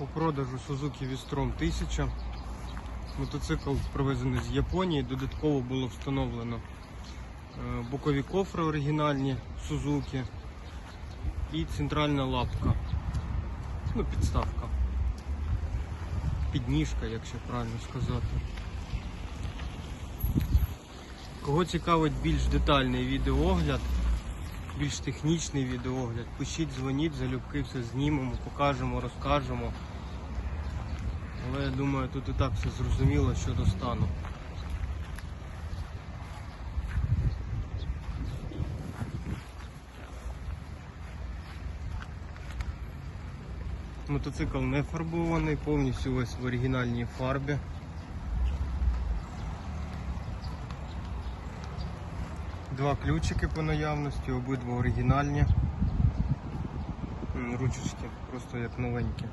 У продажу Suzuki Vistrom 1000. Мотоцикл привезений з Японії. Додатково було встановлено е, бокові кофри оригінальні Suzuki і центральна лапка. Ну, підставка. Підніжка, якщо правильно сказати. Кого цікавить більш детальний відеоогляд, більш технічний відеоогляд, пишіть, дзвоніть, залюбки все знімемо, покажемо, розкажемо. Але я думаю, тут і так все зрозуміло щодо стану. Мотоцикл не фарбований, повністю весь в оригінальній фарбі. Два ключики по наявності, обидва оригінальні. Ручечки, просто як новенькі.